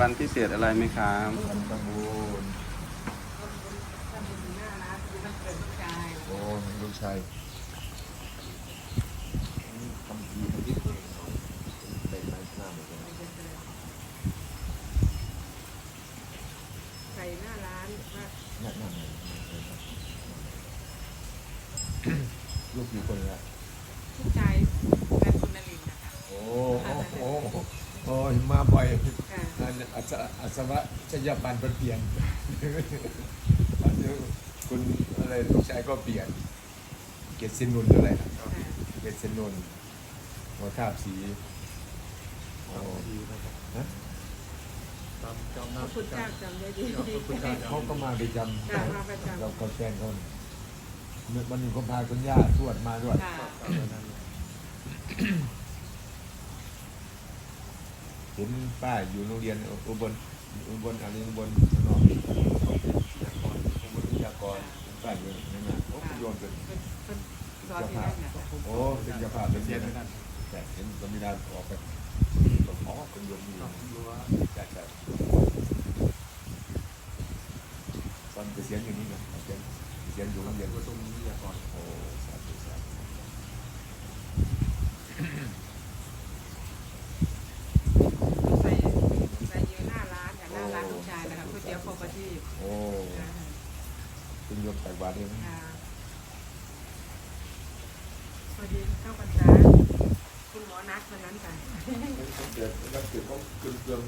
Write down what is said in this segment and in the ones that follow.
วันพิเศษอะไรไหมครับวันประมูลโอ้ลูกชายทำทีทำที่เองเป็นไม้หน้าเหมือนกันใส่หน้าร้านว่าหน้าหน้าเหมือนกันลูกกี่คนละลูกชายแฟนคุณนรินทร์นะคะโอ้โอ้โอ้ยมาบ่อย ค่ะนั่นอัศอัศวะชยบันเป็นเปลี่ยนอันนี้คุณอะไรลูกชายก็เปลี่ยน เกศสินุนเท่าไหร่นะค่ะเกศสินุนหัวทาบสีโอ้ฮะพระคุณเจ้าจำได้ดีเขาก็มาประจค่ะมาประจำำเราก็แฟนเขาเมื่อวันหนึ่งก็พาคุณย่าทวดมาด้วยค่ะ เห็นป้ายอยู่โรงเรียนอุบลอุบลอะไรอุบลข้างนอกอุบลวิทยากรเห็นป้ายอยู่นั่นน่ะโอ้โยนเป็นเป็นเป็นรอที่นั่นนะคะโอ้เป็นยาภาพเป็นเสียนนั่นแต่เห็นตอนนี้นาออกไปตรงอ๋อเป็นโยมอยู่ใช่ใช่ตอนเกษียณอยู่นี่นะเกษียณเกษียณอยู่โรงเรียนตรงนี้ยากรโอ้สาธุสาธุ ใส่ใส่อยู่หน้าร้านค่ะหน้าร้านลูกชายนะคะก๋วยเตี๋ยวโคกะทิ โอ้เป็ นโยมแต่บาทเองค่ะพอดีเข้าพรรษาคุณหมอนัดวันนั้นค่ะเกิดแล้วเกิดเขาเกิดเกิด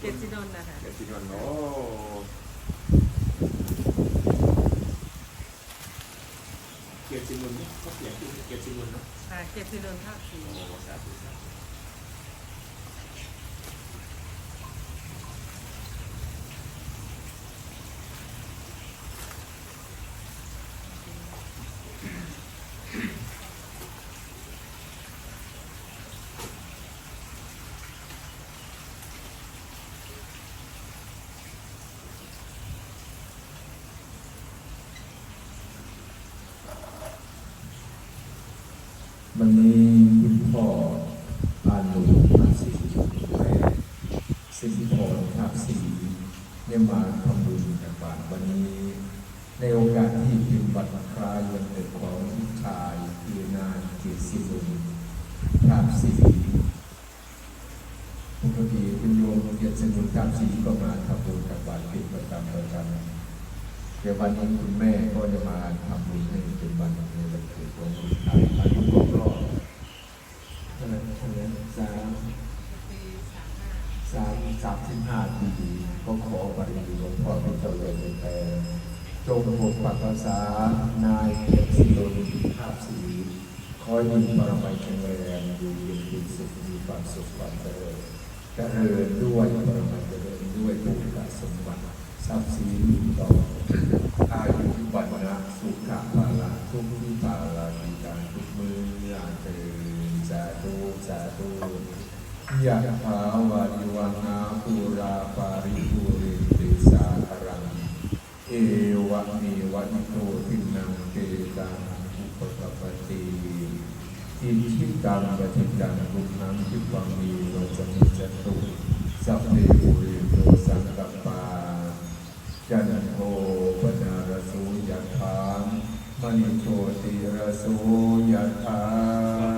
เกศสินนท์นะคะเกิดที่นั่นโอ้เกียรตินุนเขาเปลี่ยนชื่อเกียรตินุนเนาะค่ะเกศสินนท์ภาคสี่โอ้สาธุสาธุ วันนี้คุณพ่ออานุภาษีแม่สิทธิพรภาษีได้มาทำบุญกับบาทวันนี้ ในโอกาสที่เป็นวันคลายวันเกิดของลูกชายคือนายเกียรติศิรุนภาษีปกติคุณโยมเกียรติศิรุนภาษีก็มาทำบุญกับบาทเป็นประจำประจำเดี๋ยววันนี้คุณแม่ก็จะมาทำบุญให้เป็นวันในวันเกิดของลูกชายอายุครบ จงปกปักรักษานายเกียรติศิโรนิภาพศรีคอยมีบารมีแข็งแรงอยู่เย็นเป็นสุขมีความสุขความเจริญเจริญด้วยบารมีเจริญด้วยบุญกสมบัติทรัพย์สินต่ออายุวันนะสุขภาละทุกทิพาลาดีการทุกมือยาเตสาธุสาธุยะถาวาริวังาปุราปาริปุเรนติสาครัง เอวะเมวะอิโตทินังเตตังอุปกปปติ อินชิตังปฏิจังกุนังทิปังมีโรจมิจตุสัพเพปุริโตสังกัปปาจันโทปนารสูยัตถามณิโชติรสูยัตถา